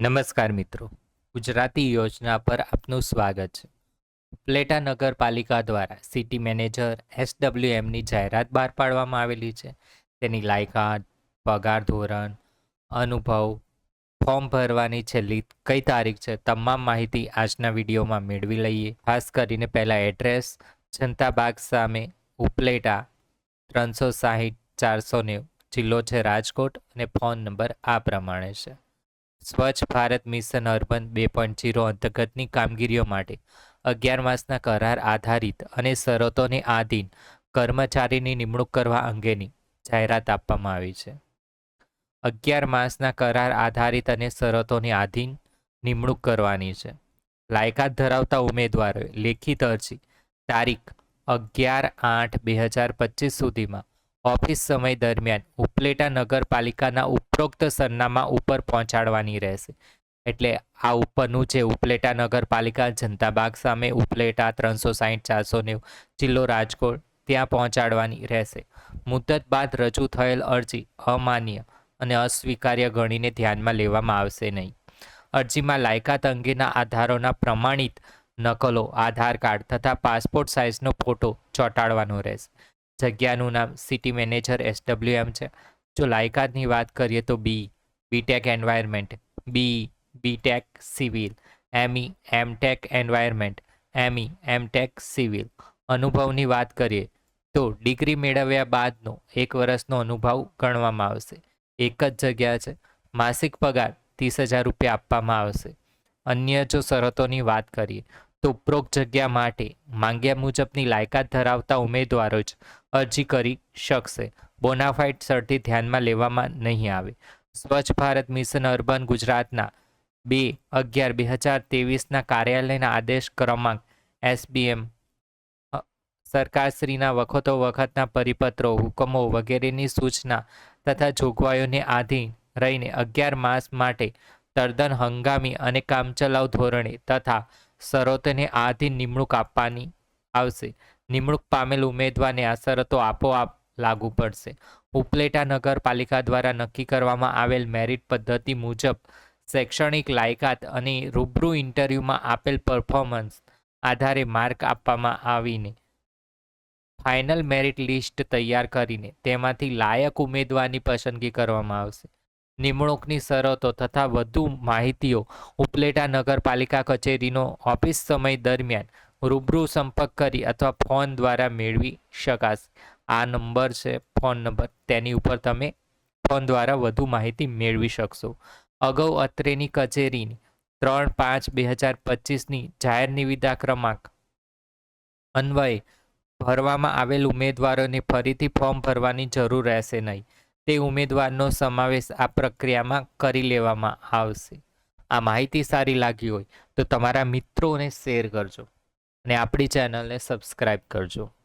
નમસ્કાર મિત્રો. ગુજરાતી યોજના પર આપનું સ્વાગત છે. ઉપલેટા નગરપાલિકા દ્વારા સિટી મેનેજર એસડબ્લ્યુએમની જાહેરાત બહાર પાડવામાં આવેલી છે. તેની લાયકાત, પગાર ધોરણ, અનુભવ, ફોર્મ ભરવાની છેલ્લી કઈ તારીખ છે, તમામ માહિતી આજના વિડીયોમાં મેળવી લઈએ. ખાસ કરીને પહેલાં એડ્રેસ જનતા બાગ સામે ઉપલેટા, ત્રણસો સાહીઠ, ચારસો નેવું, જિલ્લો છે રાજકોટ અને ફોન નંબર આ પ્રમાણે છે. સ્વચ્છ ભારત મિશન અર્બન બે પોઈન્ટ જીરો અંતર્ગતની કામગીરીઓ માટે અગિયાર માસના કરાર આધારિત અને શરતોને આધીન કર્મચારીની નિમણૂક કરવા અંગેની જાહેરાત આપવામાં આવી છે. અગિયાર માસના કરાર આધારિત અને શરતોને આધીન નિમણૂક કરવાની છે. લાયકાત ધરાવતા ઉમેદવારોએ લેખિત અરજી તારીખ અગિયાર આઠ બે હજાર પચીસ સુધીમાં ઓફિસ સમય દરમિયાન ઉપલેટા નગરપાલિકાના ઉપરોક્ત સરનામા ઉપર પહોંચાડવાની રહેશે. એટલે આ ઉપરનું છે ઉપલેટા નગરપાલિકા જનતાબાગ સામે ઉપલેટા ત્રણસો સાહીઠ, ચારસો નેવું, જિલ્લો રાજકોટ, ત્યાં પહોંચાડવાની રહેશે. મુદત બાદ રજૂ થયેલ અરજી અમાન્ય અને અસ્વીકાર્ય ગણીને ધ્યાનમાં લેવામાં આવશે નહીં. અરજીમાં લાયકાત અંગેના આધારોના પ્રમાણિત નકલો, આધાર કાર્ડ તથા પાસપોર્ટ સાઇઝનો ફોટો ચોંટાડવાનો રહેશે. જગ્યાનું નામ સિટી મેનેજર એસડબ્લ્યુએમ છે. જો લાયકાતની વાત કરીએ તો B B Tech environment B B Tech civil M E M Tech environment M E M Tech civil અનુભવની વાત કરીએ તો ડિગ્રી મેળવ્યા બાદનો એક વર્ષનો અનુભવ ગણવામાં આવશે. એક જ જગ્યા છે. માસિક પગાર ત્રીસ હજાર રૂપિયા આપવામાં આવશે. અન્ય જો શરતોની વાત કરીએ તો ઉપરોક્ત જગ્યા માટે માંગ્યા મુજબની લાયકાત ધરાવતા ઉમેદવારો જ અરજી કરી શકશે. બોનાફાઇડ સરથી ધ્યાનમાં લેવામાં નહીં આવે. સ્વચ્છ ભારત મિશન અર્બન ગુજરાતના બે અગિયાર બે હજાર ત્રેવીસના કાર્યાલયના આદેશ ક્રમાંક એસબીએમ સરકારશ્રીના વખતો વખતના પરિપત્રો, હુકમો વગેરેની સૂચના તથા જોગવાઈઓને આધીન રહીને અગિયાર માસ માટે તદ્દન હંગામી અને કામચલાઉ ધોરણે તથા શરતોને આધીન નિમણૂક આપવાની આવશે. નિમણૂક પામેલ ઉમેદવારને આ શરતો આપોઆપ લાગુ પડશે. ઉપલેટા નગરપાલિકા દ્વારા નક્કી કરવામાં આવેલ મેરિટ પદ્ધતિ મુજબ શૈક્ષણિક લાયકાત અને રૂબરૂ ઇન્ટરવ્યૂમાં આપેલ પરફોર્મન્સ આધારે માર્ક આપવામાં આવીને ફાઇનલ મેરિટ લિસ્ટ તૈયાર કરીને તેમાંથી લાયક ઉમેદવારની પસંદગી કરવામાં આવશે. નિમણૂકની શરતો તથા વધુ માહિતીઓ ઉપલેટા નગરપાલિકા કચેરીનો ઓફિસ સમય દરમિયાન રૂબરૂ સંપર્ક કરી અથવા ફોન દ્વારા મેળવી શકાશે. આ નંબર છે, ફોન નંબર. તેની ઉપર તમે ફોન દ્વારા વધુ માહિતી મેળવી શકશો. અગાઉ અત્રેની કચેરીની ત્રણ પાંચ બે હજાર પચીસની જાહેર નિવિદા ક્રમાંક અન્વયે ભરવામાં આવેલ ઉમેદવારોને ફરીથી ફોર્મ ભરવાની જરૂર રહેશે નહીં. તે ઉમેદવારનો સમાવેશ આ પ્રક્રિયામાં કરી લેવામાં આવશે. આ માહિતી સારી લાગી હોય તો તમારા મિત્રોને શેર કરજો અને આપણી ચેનલને સબસ્ક્રાઈબ કરજો.